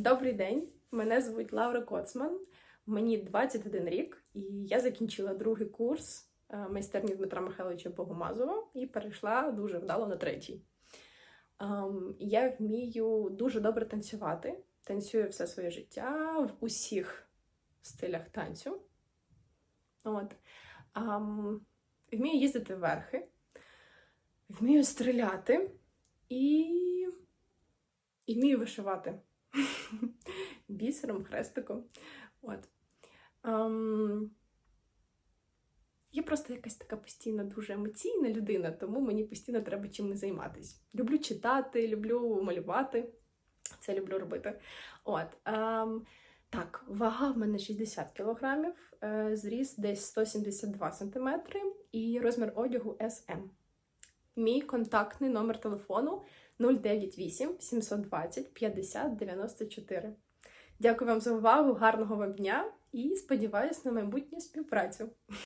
Добрий день, мене звуть Лаура Коцман. Мені 21 рік, і я закінчила другий курс е, майстерні Дмитра Михайловича Богомазова і перейшла дуже вдало на третій. Ем, Я вмію дуже добре танцювати. Танцюю все своє життя в усіх стилях танцю. От. Ем, Вмію їздити верхи, вмію стріляти і, і вмію вишивати бісером, хрестиком. От. Ем, я просто якась така постійно дуже емоційна людина, тому мені постійно треба чимось займатися. Люблю читати, люблю малювати. Це люблю робити. От. Ем, так, вага в мене 60 кілограмів, е, зріст десь 172 сантиметри і розмір одягу SM. Мій контактний номер телефону 098 720 50 94. Дякую вам за увагу, гарного вам дня і сподіваюся на майбутню співпрацю.